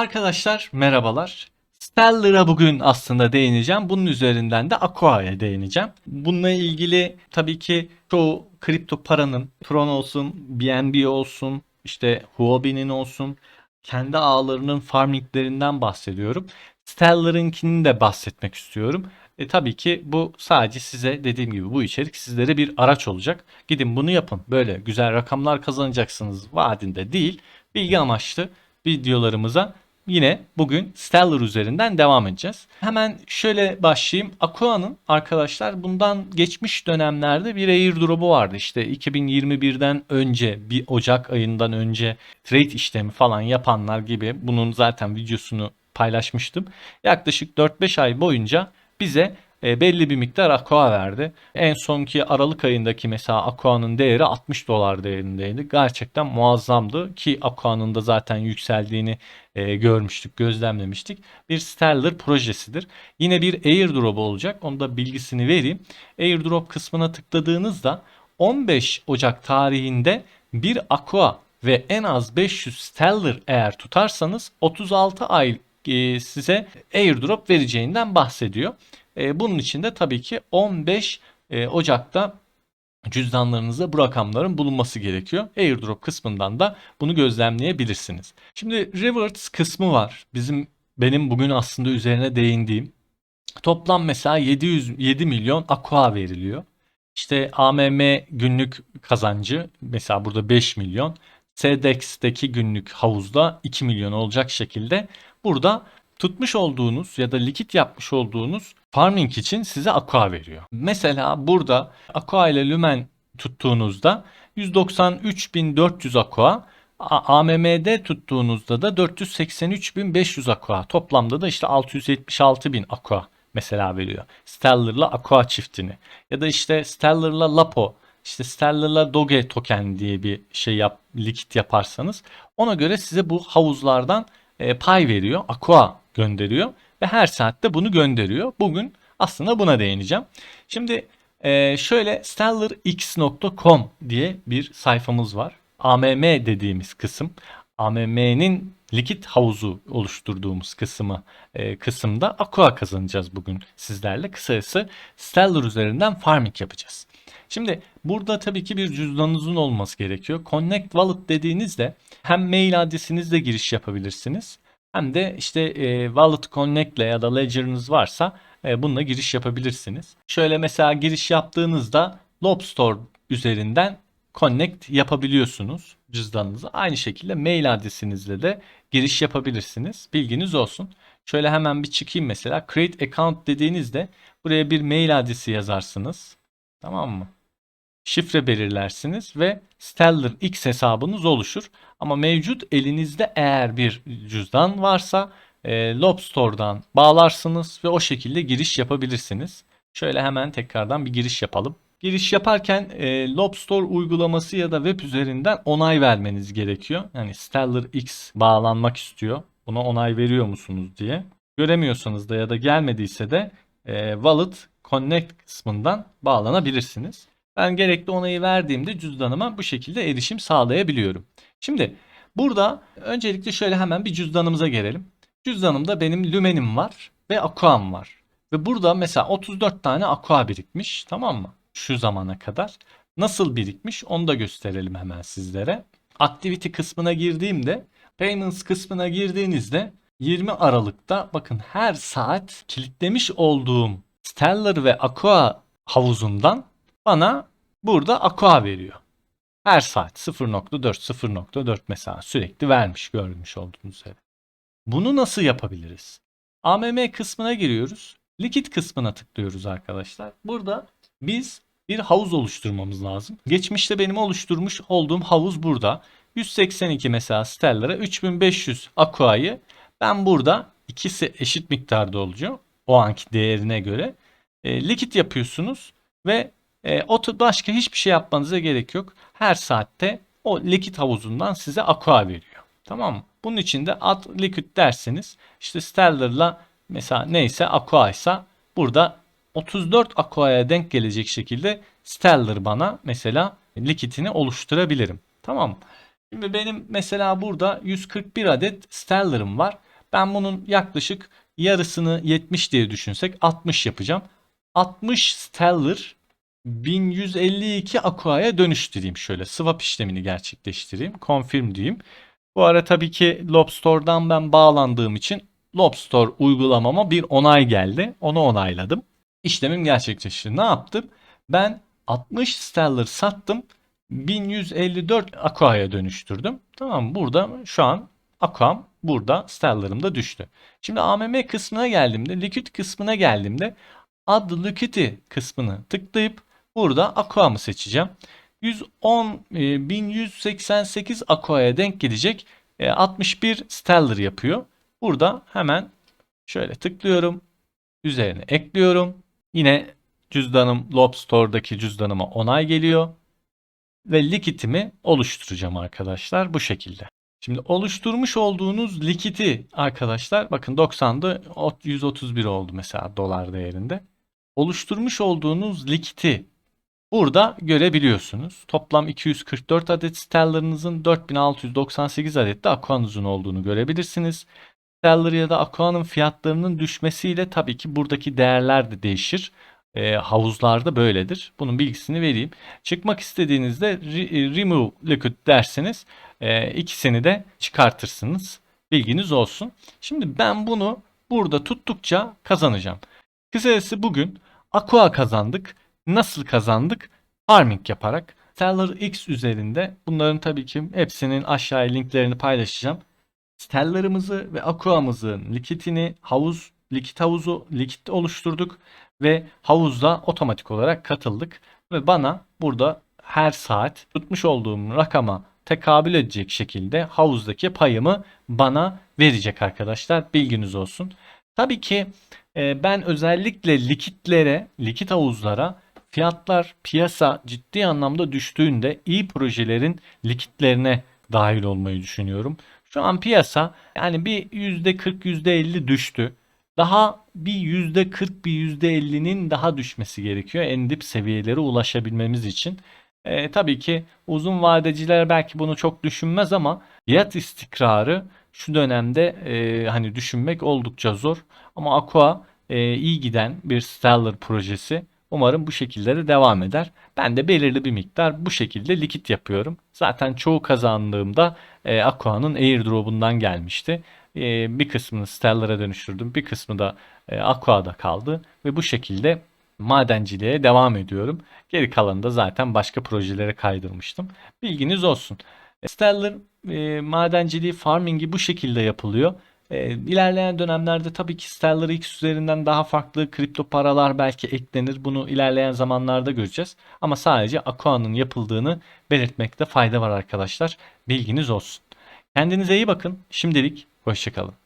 Arkadaşlar merhabalar. Stellar'a bugün aslında değineceğim. Bunun üzerinden de Aqua'ya değineceğim. Bununla ilgili tabii ki çoğu kripto paranın Tron olsun, BNB olsun, işte Huobi'nin olsun kendi ağlarının farminglerinden bahsediyorum. Stellar'ınkini de bahsetmek istiyorum. E tabii ki bu sadece size dediğim gibi bu içerik sizlere bir araç olacak. Gidin bunu yapın. Böyle güzel rakamlar kazanacaksınız vaadinde değil. Bilgi amaçlı videolarımıza yine bugün Stellar üzerinden devam edeceğiz. Hemen şöyle başlayayım. Aqua'nın arkadaşlar bundan geçmiş dönemlerde bir airdrop'u vardı. İşte 2021'den önce bir Ocak ayından önce trade işlemi falan yapanlar gibi bunun zaten videosunu paylaşmıştım. Yaklaşık 4-5 ay boyunca bize e, belli bir miktar Aqua verdi. En sonki Aralık ayındaki mesela Aqua'nın değeri 60 dolar değerindeydi. Gerçekten muazzamdı ki Aqua'nın da zaten yükseldiğini e, görmüştük, gözlemlemiştik. Bir Stellar projesidir. Yine bir airdrop olacak. Onu da bilgisini vereyim. Airdrop kısmına tıkladığınızda 15 Ocak tarihinde bir Aqua ve en az 500 Stellar eğer tutarsanız 36 ay e, size airdrop vereceğinden bahsediyor. E, bunun için de tabii ki 15 e, Ocak'ta cüzdanlarınızda bu rakamların bulunması gerekiyor. Airdrop kısmından da bunu gözlemleyebilirsiniz. Şimdi rewards kısmı var. Bizim benim bugün aslında üzerine değindiğim. Toplam mesela 700 7 milyon aqua veriliyor. İşte AMM günlük kazancı mesela burada 5 milyon. SDEX'teki günlük havuzda 2 milyon olacak şekilde burada tutmuş olduğunuz ya da likit yapmış olduğunuz farming için size aqua veriyor. Mesela burada aqua ile lümen tuttuğunuzda 193.400 aqua AMM'de tuttuğunuzda da 483.500 aqua. Toplamda da işte 676.000 aqua mesela veriyor. Stellar'la aqua çiftini. Ya da işte Stellar'la Lapo işte Stellar'la Doge token diye bir şey yap, likit yaparsanız ona göre size bu havuzlardan e, pay veriyor. Aqua gönderiyor ve her saatte bunu gönderiyor. Bugün aslında buna değineceğim. Şimdi e, şöyle stellarx.com diye bir sayfamız var. AMM dediğimiz kısım. AMM'nin likit havuzu oluşturduğumuz kısmı e, kısımda Aqua kazanacağız bugün sizlerle. Kısacası Stellar üzerinden farming yapacağız. Şimdi burada tabii ki bir cüzdanınızın olması gerekiyor. Connect Wallet dediğinizde hem mail adresinizle giriş yapabilirsiniz hem de işte e, Wallet Connect ile ya da Ledger'ınız varsa e, bununla giriş yapabilirsiniz. Şöyle mesela giriş yaptığınızda Lobstore üzerinden connect yapabiliyorsunuz cüzdanınızı. Aynı şekilde mail adresinizle de giriş yapabilirsiniz. Bilginiz olsun. Şöyle hemen bir çıkayım mesela. Create account dediğinizde buraya bir mail adresi yazarsınız. Tamam mı? Şifre belirlersiniz ve Stellar X hesabınız oluşur. Ama mevcut elinizde eğer bir cüzdan varsa e, Lobstore'dan bağlarsınız ve o şekilde giriş yapabilirsiniz. Şöyle hemen tekrardan bir giriş yapalım. Giriş yaparken e, Lobstore uygulaması ya da web üzerinden onay vermeniz gerekiyor. Yani Stellar X bağlanmak istiyor. Buna onay veriyor musunuz diye. Göremiyorsanız da ya da gelmediyse de e, Wallet Connect kısmından bağlanabilirsiniz. Ben gerekli onayı verdiğimde cüzdanıma bu şekilde erişim sağlayabiliyorum. Şimdi burada öncelikle şöyle hemen bir cüzdanımıza gelelim. Cüzdanımda benim lümenim var ve aquam var. Ve burada mesela 34 tane aqua birikmiş tamam mı? Şu zamana kadar. Nasıl birikmiş onu da gösterelim hemen sizlere. Activity kısmına girdiğimde Payments kısmına girdiğinizde 20 Aralık'ta bakın her saat kilitlemiş olduğum Stellar ve Aqua havuzundan bana burada Aqua veriyor. Her saat 0.4 0.4 mesela sürekli vermiş görmüş olduğunuz üzere. Bunu nasıl yapabiliriz? AMM kısmına giriyoruz. Likit kısmına tıklıyoruz arkadaşlar. Burada biz bir havuz oluşturmamız lazım. Geçmişte benim oluşturmuş olduğum havuz burada. 182 mesela Stellar'a 3500 Aqua'yı ben burada ikisi eşit miktarda olacak. O anki değerine göre. E, likit yapıyorsunuz ve e, o başka hiçbir şey yapmanıza gerek yok. Her saatte o likit havuzundan size aqua veriyor. Tamam mı? Bunun için de add liquid derseniz işte Stellar'la mesela neyse aqua ise burada 34 aqua'ya denk gelecek şekilde Stellar bana mesela likitini oluşturabilirim. Tamam mı? Şimdi benim mesela burada 141 adet Stellar'ım var. Ben bunun yaklaşık yarısını 70 diye düşünsek 60 yapacağım. 60 Stellar 1152 Aqua'ya dönüştüreyim şöyle. Swap işlemini gerçekleştireyim. Confirm diyeyim. Bu ara tabii ki Lobstore'dan ben bağlandığım için Lobstore uygulamama bir onay geldi. Onu onayladım. İşlemim gerçekleşti. Ne yaptım? Ben 60 Stellar sattım. 1154 Aqua'ya dönüştürdüm. Tamam? Burada şu an Aqua'm burada Stellar'ım da düştü. Şimdi AMM kısmına geldiğimde, Liquid kısmına geldiğimde Add Liquidity kısmını tıklayıp burada Aqua'mı seçeceğim. 110 e, 1188 Aqua'ya denk gelecek. E, 61 Stellar yapıyor. Burada hemen şöyle tıklıyorum. Üzerine ekliyorum. Yine cüzdanım Lobstore'daki cüzdanıma onay geliyor. Ve likitimi oluşturacağım arkadaşlar bu şekilde. Şimdi oluşturmuş olduğunuz likiti arkadaşlar bakın 90'dı 131 oldu mesela dolar değerinde. Oluşturmuş olduğunuz likiti burada görebiliyorsunuz. Toplam 244 adet stellarınızın 4698 adet de aquanuzun olduğunu görebilirsiniz. Stellar ya da aquanın fiyatlarının düşmesiyle tabii ki buradaki değerler de değişir. E, havuzlarda böyledir. Bunun bilgisini vereyim. Çıkmak istediğinizde re- remove liquid derseniz e, ikisini de çıkartırsınız. Bilginiz olsun. Şimdi ben bunu burada tuttukça kazanacağım. Kısacası bugün Aqua kazandık. Nasıl kazandık? Farming yaparak. Stellar X üzerinde bunların tabii ki hepsinin aşağıya linklerini paylaşacağım. Stellar'ımızı ve Aqua'mızın likitini havuz, likit havuzu, likit oluşturduk ve havuzda otomatik olarak katıldık ve bana burada her saat tutmuş olduğum rakama tekabül edecek şekilde havuzdaki payımı bana verecek arkadaşlar. Bilginiz olsun. Tabii ki e, ben özellikle likitlere, likit havuzlara fiyatlar piyasa ciddi anlamda düştüğünde iyi projelerin likitlerine dahil olmayı düşünüyorum. Şu an piyasa yani bir %40 %50 düştü. Daha bir %40 bir %50'nin daha düşmesi gerekiyor en dip seviyelere ulaşabilmemiz için. E, tabii ki uzun vadeciler belki bunu çok düşünmez ama fiyat istikrarı şu dönemde e, hani düşünmek oldukça zor. Ama Aqua e, iyi giden bir Stellar projesi. Umarım bu şekilde de devam eder. Ben de belirli bir miktar bu şekilde likit yapıyorum. Zaten çoğu kazandığımda e, Aqua'nın airdrop'undan gelmişti. E, bir kısmını Stellar'a dönüştürdüm. Bir kısmı da e, Aqua'da kaldı. Ve bu şekilde madenciliğe devam ediyorum. Geri kalanı da zaten başka projelere kaydırmıştım. Bilginiz olsun. Stellar e, madenciliği, farmingi bu şekilde yapılıyor. E, ilerleyen dönemlerde tabii ki Stellar X üzerinden daha farklı kripto paralar belki eklenir. Bunu ilerleyen zamanlarda göreceğiz. Ama sadece Aqua'nın yapıldığını belirtmekte fayda var arkadaşlar. Bilginiz olsun. Kendinize iyi bakın. Şimdilik hoşçakalın.